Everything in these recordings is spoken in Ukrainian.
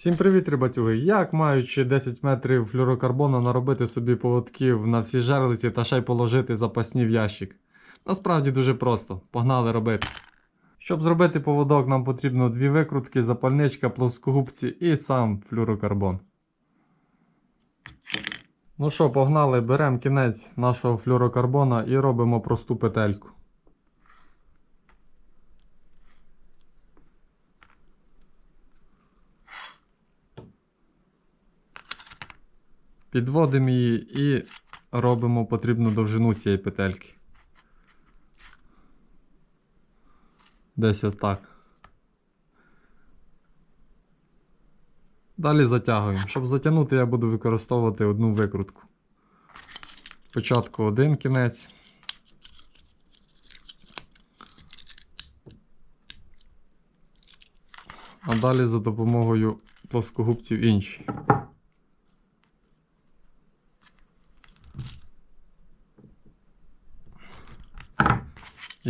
Всім привіт, рибацюги! Як маючи 10 метрів флюрокарбону наробити собі поводків на всі жерлиці та ще й положити запасні в ящик? Насправді дуже просто. Погнали робити. Щоб зробити поводок, нам потрібно дві викрутки, запальничка, плоскогубці і сам флюрокарбон. Ну що, погнали, беремо кінець нашого флюрокарбона і робимо просту петельку. Підводимо її і робимо потрібну довжину цієї петельки. Десь отак. Далі затягуємо. Щоб затягнути, я буду використовувати одну викрутку. Спочатку один кінець. А далі за допомогою плоскогубців інші.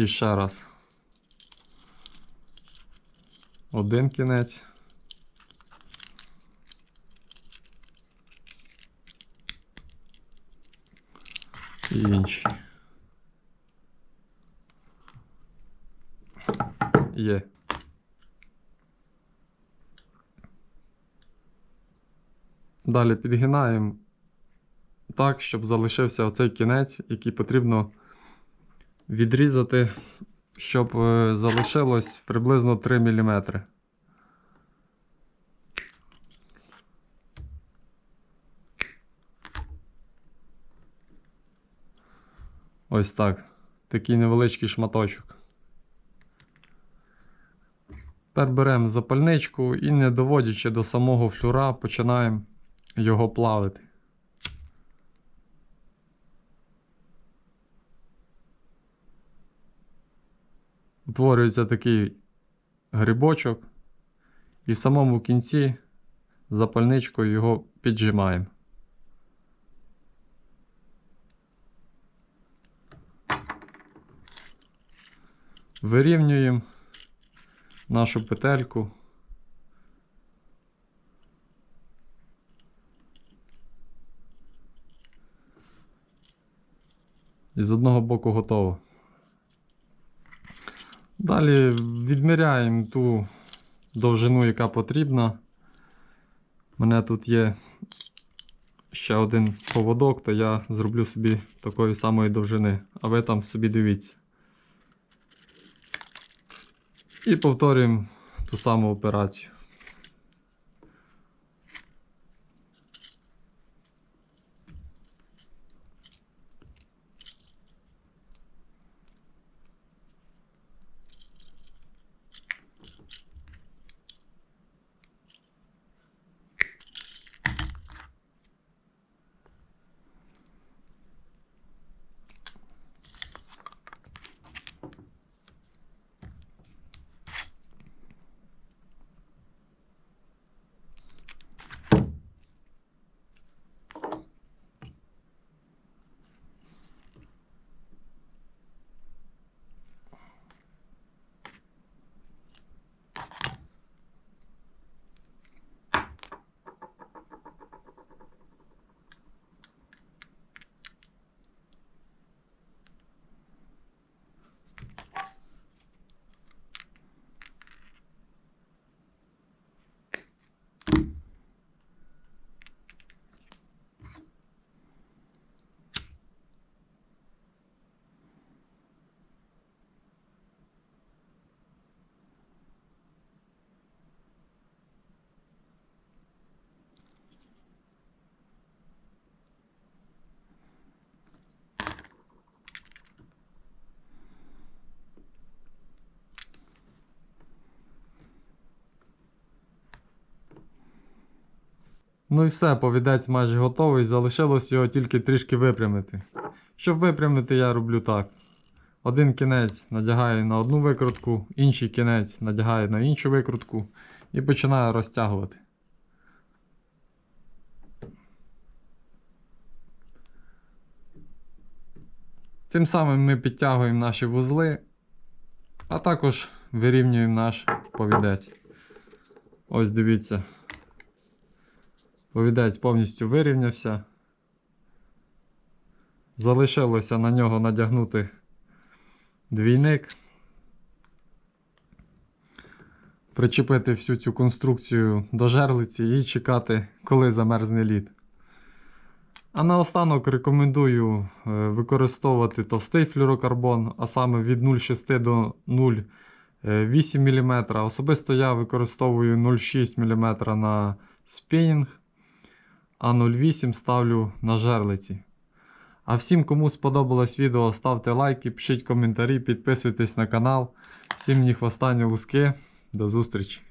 І ще раз. Один кінець. І інший. Є. Далі підгинаємо так, щоб залишився оцей кінець, який потрібно відрізати, щоб е, залишилось приблизно 3 мм. Ось так. Такий невеличкий шматочок. Тепер беремо запальничку і, не доводячи до самого флюра, починаємо його плавити. Утворюється такий грибочок, і в самому кінці запальничкою його піджимаємо. Вирівнюємо нашу петельку. І з одного боку готово. Далі відміряємо ту довжину, яка потрібна. У мене тут є ще один поводок, то я зроблю собі такої самої довжини, а ви там собі дивіться. І повторюємо ту саму операцію. Ну і все, повідець майже готовий. Залишилось його тільки трішки випрямити. Щоб випрямити, я роблю так. Один кінець надягаю на одну викрутку, інший кінець надягаю на іншу викрутку і починаю розтягувати. Тим самим ми підтягуємо наші вузли, а також вирівнюємо наш повідець. Ось дивіться. Повідець повністю вирівнявся. Залишилося на нього надягнути двійник. Причепити всю цю конструкцію до жерлиці і чекати, коли замерзне лід. А наостанок рекомендую е, використовувати товстий флюрокарбон, а саме від 0,6 до 0,8 мм. Особисто я використовую 0,6 мм на спінінг, а 0,8 ставлю на жерлиці. А всім, кому сподобалось відео, ставте лайки, пишіть коментарі, підписуйтесь на канал. Всім ні хвоста, ні луски. До зустрічі!